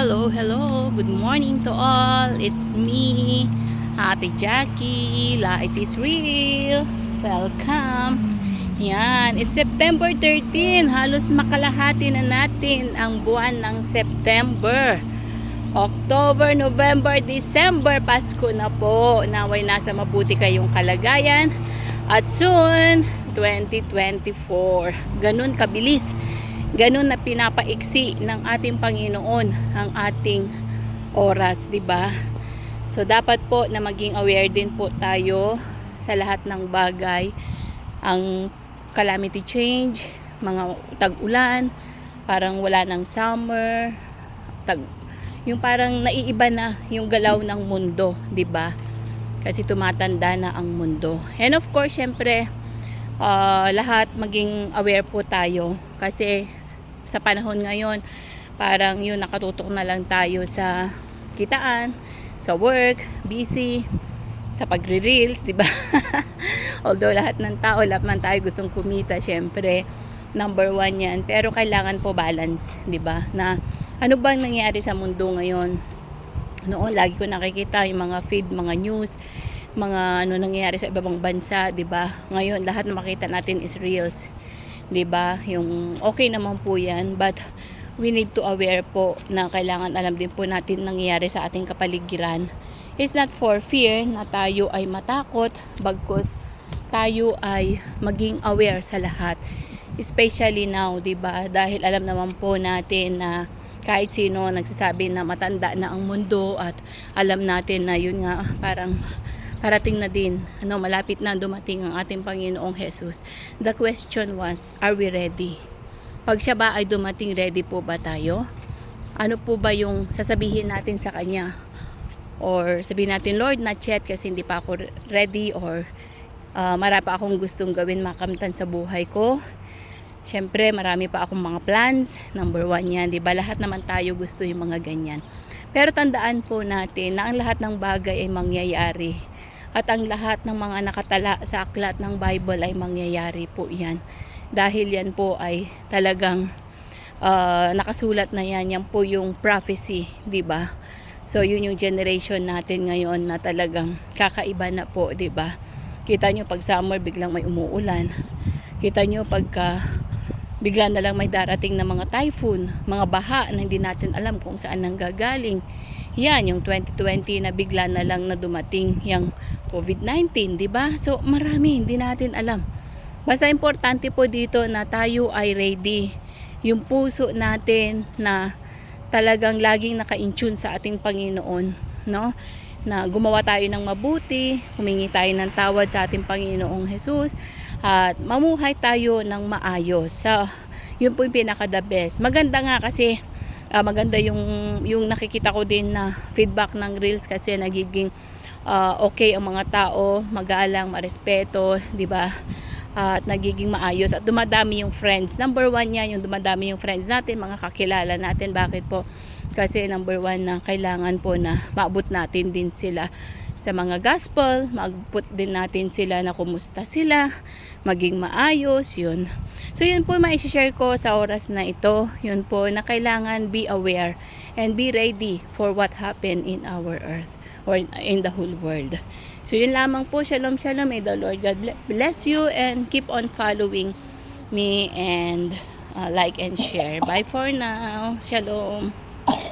Hello, hello. Good morning to all. It's me, Ate Jackie. Life is real. Welcome. Yan, it's September 13. Halos makalahati na natin ang buwan ng September. October, November, December, Pasko na po. Naway nasa mabuti kayong kalagayan. At soon, 2024. Ganun kabilis. Ganun na pinapaiksi ng ating Panginoon ang ating oras, 'di ba? So dapat po na maging aware din po tayo sa lahat ng bagay. Ang calamity change, mga tag-ulan, parang wala ng summer, tag yung parang naiiba na yung galaw ng mundo, 'di ba? Kasi tumatanda na ang mundo. And of course, syempre, uh, lahat maging aware po tayo kasi sa panahon ngayon, parang yun nakatutok na lang tayo sa kitaan, sa work, busy, sa pagre-reels, 'di ba? Although lahat ng tao, lahat man tayo gustong kumita, syempre, number one yan. Pero kailangan po balance, 'di ba? Na ano bang nangyayari sa mundo ngayon? Noon, lagi ko nakikita yung mga feed, mga news, mga ano nangyayari sa ibang bansa, 'di ba? Ngayon, lahat na makita natin is reels. 'Di ba? Yung okay naman po 'yan, but we need to aware po na kailangan alam din po natin nangyayari sa ating kapaligiran. It's not for fear na tayo ay matakot, bagkus tayo ay maging aware sa lahat. Especially now, 'di ba? Dahil alam naman po natin na kahit sino nagsasabi na matanda na ang mundo at alam natin na yun nga parang parating na din, ano, malapit na dumating ang ating Panginoong Jesus. The question was, are we ready? Pag siya ba ay dumating, ready po ba tayo? Ano po ba yung sasabihin natin sa Kanya? Or sabihin natin, Lord, not yet kasi hindi pa ako ready or uh, marami pa akong gustong gawin makamtan sa buhay ko. Siyempre, marami pa akong mga plans. Number one yan, di ba? Lahat naman tayo gusto yung mga ganyan. Pero tandaan po natin na ang lahat ng bagay ay mangyayari at ang lahat ng mga nakatala sa aklat ng Bible ay mangyayari po yan. Dahil yan po ay talagang uh, nakasulat na yan. Yan po yung prophecy, di ba? So yun yung generation natin ngayon na talagang kakaiba na po, di ba? Kita nyo pag summer biglang may umuulan. Kita nyo pagka bigla na lang may darating na mga typhoon, mga baha na hindi natin alam kung saan nang gagaling. Yan, yung 2020 na bigla na lang na dumating yung COVID-19, di ba? So, marami, hindi natin alam. Basta importante po dito na tayo ay ready. Yung puso natin na talagang laging naka-intune sa ating Panginoon, no? Na gumawa tayo ng mabuti, humingi tayo ng tawad sa ating Panginoong Jesus, at mamuhay tayo ng maayos. So, yun po yung pinaka the best. Maganda nga kasi uh, maganda yung yung nakikita ko din na feedback ng reels kasi nagiging uh, okay ang mga tao, magalang, marespeto, 'di ba? Uh, at nagiging maayos at dumadami yung friends. Number one yan, yung dumadami yung friends natin, mga kakilala natin. Bakit po? Kasi number one na kailangan po na maabot natin din sila sa mga gospel, magput din natin sila na kumusta sila, maging maayos, yun. So yun po mai-share ko sa oras na ito, yun po na kailangan be aware and be ready for what happened in our earth or in the whole world. So yun lamang po, shalom shalom, may the Lord God bless you and keep on following me and uh, like and share. Bye for now. Shalom.